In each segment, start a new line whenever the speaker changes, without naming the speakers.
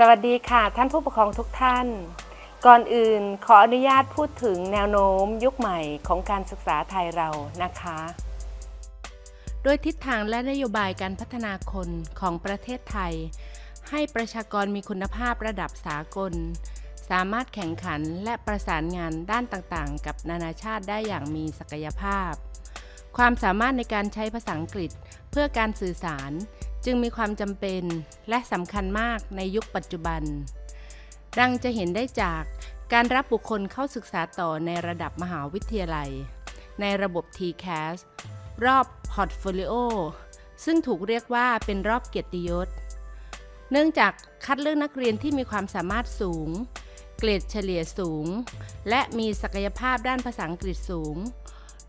สวัสดีค่ะ ท่านผู้ปกครองทุกท่าน ก่อนอื่นขออนุญาตพูดถึงแนวโน้มยุคใหม่ของการศึกษาไทยเรานะคะ โดยทิศทางและนโยบายการพัฒนาคนของประเทศไทย ให้ประชากรมีคุณภาพระดับสากล สามารถแข่งขันและประสานงานด้านต่างๆ กับนานาชาติได้อย่างมีศักยภาพ ความสามารถในการใช้ภาษาอังกฤษเพื่อการสื่อสาร จึงมีความจำเป็นและสำคัญมากในยุคปัจจุบัน ดังจะเห็นได้จากการรับบุคคลเข้าศึกษาต่อในระดับมหาวิทยาลัย ในระบบ TCAS รอบ Portfolio ซึ่งถูกเรียกว่าเป็นรอบเกียรติยศ เนื่องจากคัดเลือกนักเรียนที่มีความสามารถสูง เกรดเฉลี่ยสูง และมีศักยภาพด้านภาษาอังกฤษสูง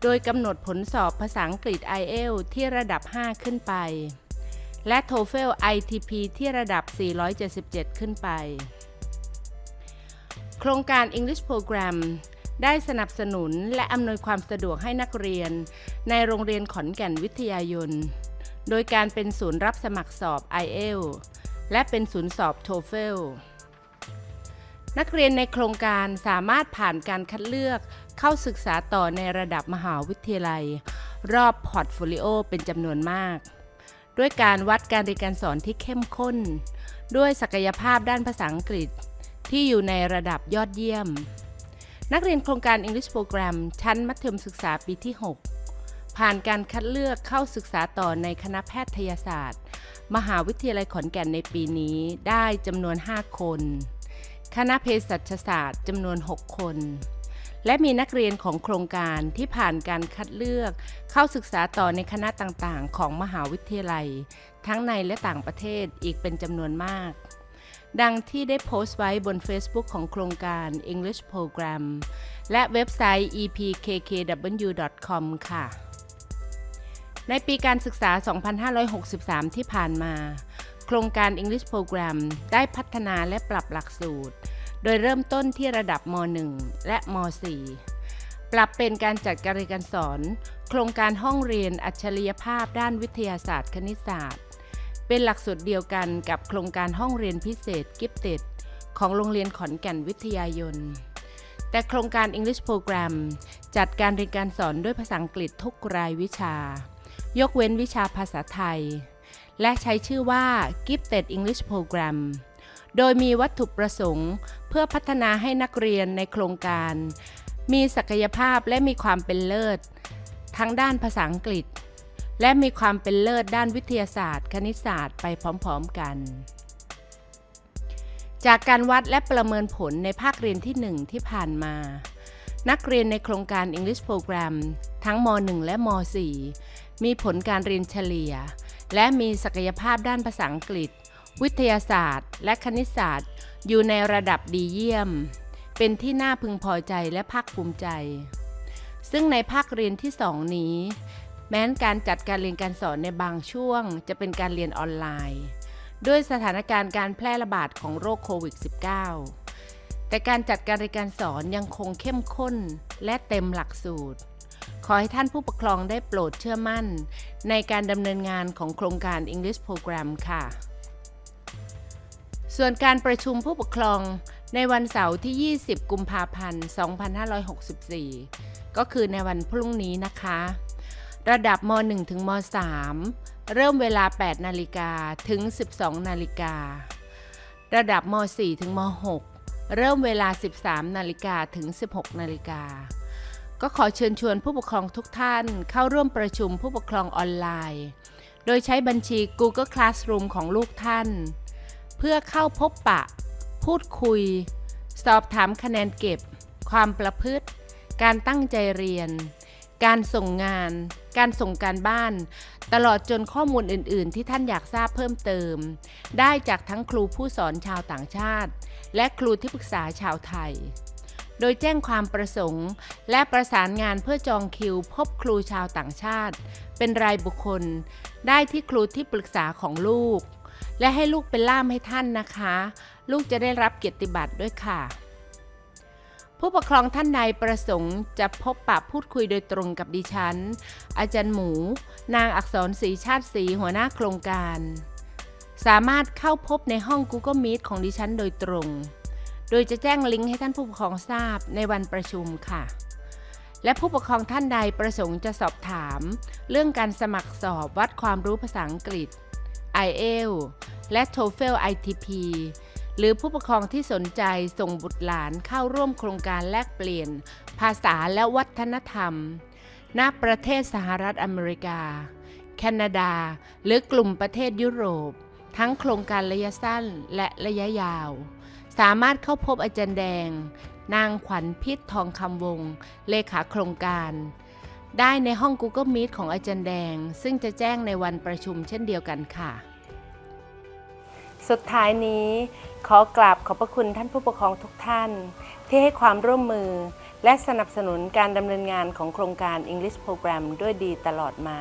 โดยกำหนดผลสอบภาษาอังกฤษ IELTS ที่ระดับ 5 ขึ้นไป และ TOEFL ITP ที่ระดับ 477 ขึ้นไป โครงการ English Program ได้สนับสนุนและอำนวยความสะดวกให้นักเรียน ในโรงเรียนขอนแก่นวิทยายน โดยการเป็นศูนย์รับสมัครสอบ IELTS และเป็นศูนย์สอบ TOEFL นักเรียนในโครงการสามารถผ่านการคัดเลือกเข้าศึกษาต่อในระดับมหาวิทยาลัย รอบพอร์ตโฟลิโอเป็นจำนวนมาก ด้วยการวัดการเรียนการสอนที่เข้มข้น ด้วยศักยภาพด้านภาษาอังกฤษ ที่อยู่ในระดับยอดเยี่ยม นักเรียนโครงการ English Program ชั้นมัธยมศึกษาปีที่ 6 ผ่านการคัดเลือกเข้าศึกษาต่อในคณะแพทยศาสตร์ มหาวิทยาลัยขอนแก่นในปีนี้ได้จำนวน 5 คน คณะเภสัชศาสตร์จำนวน 6 คน และมีนักเรียนของโครงการที่ผ่านการคัดเลือก เข้าศึกษาต่อในคณะต่างๆ ของมหาวิทยาลัย ทั้งในและต่างประเทศอีกเป็นจำนวนมาก ดังที่ได้โพสต์ไว้บน Facebook ของโครงการ English Program และเว็บไซต์ epkkw.com ค่ะ ในปีการศึกษา 2563 ที่ผ่านมา โครงการ English Program ได้พัฒนาและปรับหลักสูตร โดยเริ่มต้นที่ระดับม .1 และม .4 ปรับเป็นการจัดการเรียนการสอน โครงการห้องเรียนอัจฉริยภาพด้านวิทยาศาสตร์คณิตศาสตร์ เป็นหลักสูตรเดียวกันกับโครงการห้องเรียนพิเศษกิฟเต็ดของโรงเรียนขอนแก่นวิทยายน แต่โครงการ English Program จัดการเรียนการสอนด้วยภาษาอังกฤษทุกรายวิชา ยกเว้นวิชาภาษาไทย และใช้ชื่อว่า Gifted English Program โดยมีวัตถุประสงค์ เพื่อพัฒนาให้นักเรียนในโครงการ มีศักยภาพและมีความเป็นเลิศ ทั้งด้านภาษาอังกฤษ และมีความเป็นเลิศด้านวิทยาศาสตร์ คณิตศาสตร์ไปพร้อมๆกัน จากการวัดและประเมินผลในภาคเรียนที่ 1 ที่ผ่านมา นักเรียนในโครงการ English Program ทั้งม .1 และม .4 มีผลการเรียนเฉลี่ย และมีศักยภาพด้านภาษาอังกฤษ วิทยาศาสตร์ และคณิตศาสตร์ อยู่ในระดับดีเยี่ยม เป็นที่น่าพึงพอใจและภาคภูมิใจ ซึ่งในภาคเรียนที่2นี้ แม้นการจัดการเรียนการสอนในบางช่วง จะเป็นการเรียนออนไลน์ ด้วยสถานการณ์การแพร่ระบาดของโรคโควิด -19 แต่การจัดการเรียนการสอนยังคงเข้มข้นและเต็มหลักสูตรขอให้ท่านผู้ปกครองได้โปรดเชื่อมั่น ในการดำเนินงานของโครงการ English Program ค่ะ ส่วนการประชุมผู้ปกครองในวันเสาร์ที่ 20 กุมภาพันธ์ 2564 ก็คือในวันพรุ่งนี้นะคะ ระดับม .1 ถึงม .3 เริ่มเวลา 8 นาฬิกาถึง 12 นาฬิการะดับม .4 ถึงม .6 เริ่มเวลา 13 นาฬิกาถึง 16 นาฬิกาก็ขอเชิญชวนผู้ปกครองทุกท่านเข้าร่วมประชุมผู้ปกครองออนไลน์ โดยใช้บัญชี Google Classroom ของลูกท่าน เพื่อเข้าพบปะ พูดคุย สอบถามคะแนนเก็บ ความประพฤติ การตั้งใจเรียน การส่งงาน การส่งการบ้าน ตลอดจนข้อมูลอื่น ๆ ที่ท่านอยากทราบเพิ่มเติม ได้จากทั้งครูผู้สอนชาวต่างชาติ และครูที่ปรึกษาชาวไทยโดยแจ้งความประสงค์ และประสานงานเพื่อจองคิว พบครูชาวต่างชาติ เป็นรายบุคคล ได้ที่ครูที่ปรึกษาของลูก และให้ลูกเป็นล่ามให้ท่านนะคะ ลูกจะได้รับเกียรติบัตรด้วยค่ะ ผู้ปกครองท่านใดประสงค์จะพบปะพูดคุยโดยตรงกับดิฉัน อาจารย์หมู นางอักษรศรีชาติศรีหัวหน้าโครงการ สามารถเข้าพบในห้อง Google Meet ของดิฉันโดยตรง โดยจะแจ้งลิงก์ให้ท่านผู้ปกครองทราบในวันประชุมค่ะและผู้ปกครองท่านใดประสงค์จะสอบถาม เรื่องการสมัครสอบวัดความรู้ภาษาอังกฤษ i e l t และ TOEFL ITP หรือผู้ปกครองที่สนใจส่งบุตรหลานเข้าร่วมโครงการแลกเปลี่ยน ภาษาและวัฒนธรรม ณ ประเทศสหรัฐอเมริกา แคนาดา หรือกลุ่มประเทศยุโรป ทั้งโครงการระยะสั้นและระยะยาว สามารถเข้าพบอาจารย์แดง นางขวัญพิษทองคำวง เลขาโครงการ ได้ในห้อง Google Meet ของอาจารย์แดง ซึ่งจะแจ้งในวันประชุมเช่นเดียวกันค่ะ สุดท้ายนี้ขอกราบขอบพระคุณท่านผู้ปกครองทุกท่าน ที่ให้ความร่วมมือ และสนับสนุนการดำเนินงานของโครงการ English Program ด้วยดีตลอดมา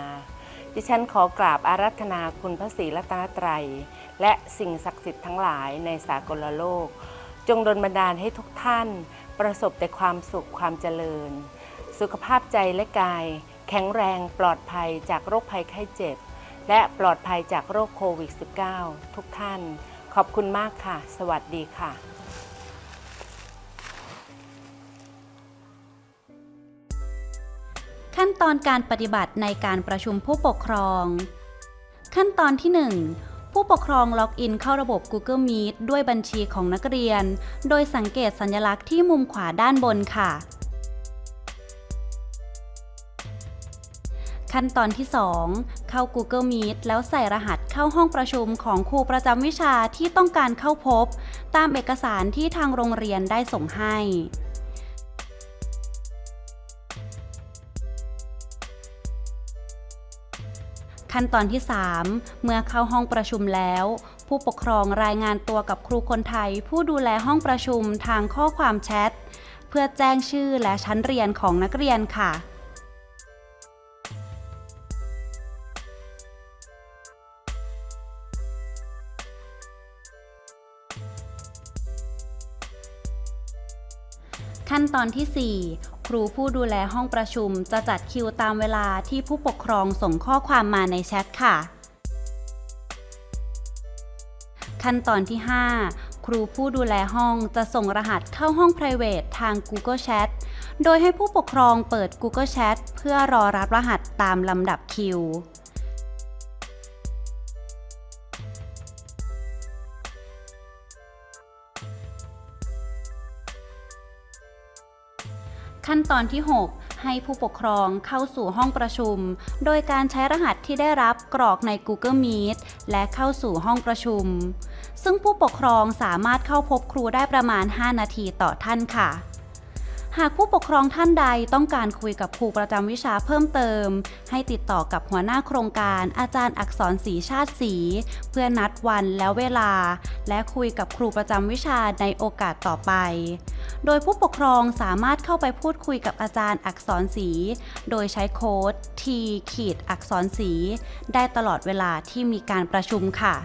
ดิฉันขอกราบอารัธนาคุณพระศรีรัตนตรัย และสิ่งศักดิ์สิทธิ์ทั้งหลายในสากลโลก จงดลบันดาลให้ทุกท่าน ประสบแต่ความสุขความเจริญ สุขภาพใจและกาย แข็งแรงปลอดภัยจากโรคภัยไข้เจ็บ และปลอดภัยจากโรคโควิด -19 ทุกท่าน ขอบคุณมากค่ะ สวัสดีค่ะ
ขั้นตอนการปฏิบัติในการประชุมผู้ปกครอง ขั้นตอนที่ 1 ผู้ปกครองล็อกอินเข้าระบบ Google Meet ด้วยบัญชีของนักเรียน โดยสังเกตสัญลักษณ์ที่มุมขวาด้านบนค่ะ ขั้นตอนที่ 2 เข้า Google Meet แล้วใส่รหัสเข้าห้องประชุมของครูประจำวิชาที่ต้องการเข้าพบ ตามเอกสารที่ทางโรงเรียนได้ส่งให้ขั้นตอนที่ 3 เมื่อเข้าห้องประชุมแล้ว ผู้ปกครองรายงานตัวกับครูคนไทย ผู้ดูแลห้องประชุมทางข้อความแชท เพื่อแจ้งชื่อและชั้นเรียนของนักเรียนค่ะ ขั้นตอนที่ 4 ครูผู้ดูแลห้องประชุมจะจัดคิวตามเวลาที่ผู้ปกครองส่งข้อความมาในแชทค่ะ ขั้นตอนที่ 5 ครูผู้ดูแลห้องจะส่งรหัสเข้าห้อง private ทาง Google Chat โดยให้ผู้ปกครองเปิด Google Chat เพื่อรอรับรหัสตามลำดับคิว ขั้นตอนที่ 6 ให้ผู้ปกครองเข้าสู่ห้องประชุม โดยการใช้รหัสที่ได้รับกรอกใน Google Meet และเข้าสู่ห้องประชุม ซึ่งผู้ปกครองสามารถเข้าพบครูได้ประมาณ 5 นาทีต่อท่านค่ะ หากผู้ปกครองท่านใดต้องการคุยกับครูประจำวิชาเพิ่มเติม ให้ติดต่อกับหัวหน้าโครงการอาจารย์อักษรศรีชาติศรีเพื่อนัดวันและเวลา และคุยกับครูประจำวิชาในโอกาสต่อไป โดยผู้ปกครองสามารถเข้าไปพูดคุยกับอาจารย์อักษรศรีโดยใช้โค้ด T ขีดอักษรศรีได้ตลอดเวลาที่มีการประชุมค่ะ